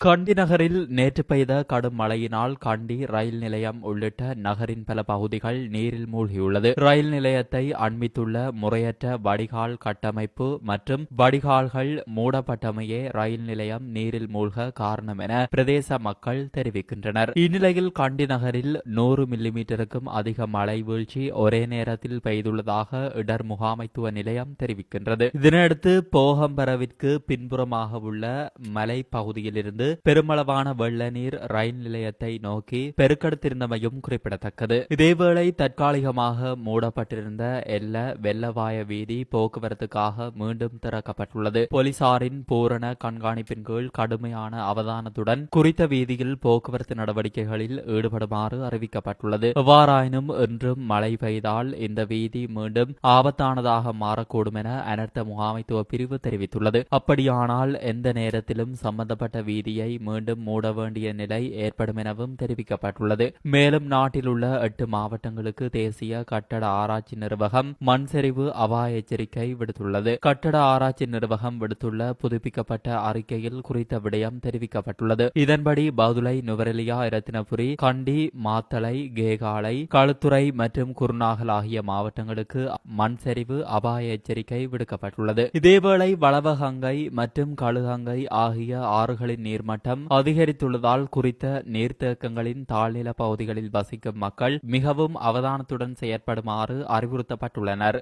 கண்டி நகரில் நேற்று பெய்த கடும் மழையினால் கண்டி ரயில் நிலையம் உள்ளிட்ட நகரின் பல பகுதிகள் நீரில் மூழ்கியுள்ளது. ரயில் நிலையத்தை அண்மித்துள்ள முறையற்ற வடிகால் கட்டமைப்பு மற்றும் வடிகால்கள் மூடப்பட்டமையே ரயில் நிலையம் நீரில் மூழ்க காரணம் என பிரதேச மக்கள் தெரிவிக்கின்றனர். இந்நிலையில் கண்டி நகரில் நூறு மில்லிமீட்டருக்கும் அதிக மழை வீழ்ச்சி ஒரே நேரத்தில் பெய்துள்ளதாக இடர் முகாமைத்துவ நிலையம் தெரிவிக்கின்றது. இதனையடுத்து போகம்பரவிற்கு பின்புறமாக உள்ள மலை பகுதியிலிருந்து பெருமளவான வெள்ள நீர் ரயில் நிலையத்தை நோக்கி பெருக்கெடுத்திருந்தமையும் குறிப்பிடத்தக்கது. இதேவேளை தற்காலிகமாக மூடப்பட்டிருந்த எல்ல வெள்ளவாய வீதி போக்குவரத்துக்காக மீண்டும் திறக்கப்பட்டுள்ளது. போலீசாரின் பூரண கண்காணிப்பின் கீழ் கடுமையான அவதானத்துடன் குறித்த வீதியில் போக்குவரத்து நடவடிக்கைகளில் ஈடுபடுமாறு அறிவிக்கப்பட்டுள்ளது. எவ்வாறாயினும் இன்றும் மழை பெய்தால் இந்த வீதி மீண்டும் ஆபத்தானதாக மாறக்கூடும் என அனர்த்த முகாமைத்துவ பிரிவு தெரிவித்துள்ளது. அப்படியானால் எந்த நேரத்திலும் சம்பந்தப்பட்ட வீதியில் வீதியை மீண்டும் மூட வேண்டிய நிலை ஏற்படும் எனவும் தெரிவிக்கப்பட்டுள்ளது. மேலும் நாட்டில் உள்ள எட்டு மாவட்டங்களுக்கு தேசிய கட்டட ஆராய்ச்சி நிர்வாகம் மண் சரிவு அபாய எச்சரிக்கை விடுத்துள்ளது. கட்டட ஆராய்ச்சி நிர்வாகம் விடுத்துள்ள புதுப்பிக்கப்பட்ட அறிக்கையில் குறித்த விடயம் தெரிவிக்கப்பட்டுள்ளது. இதன்படி பதுளை நுவரெலியா இரத்தினபுரி கண்டி மாத்தளை கேகாலை களுத்துறை மற்றும் குருநாகல் ஆகிய மாவட்டங்களுக்கு மண் சரிவு அபாய எச்சரிக்கை விடுக்கப்பட்டுள்ளது. இதேவேளை வளவகங்கை மற்றும் கழுகங்கை ஆகிய ஆறுகளின் நீர்மட்டம் அதிகரித்துள்ளதால் குறித்த நீர்த்தேக்கங்களின் தாழ்நில பகுதிகளில் வசிக்கும் மக்கள் மிகவும் அவதானத்துடன் செயற்படுமாறு அறிவுறுத்தப்பட்டுள்ளனர்.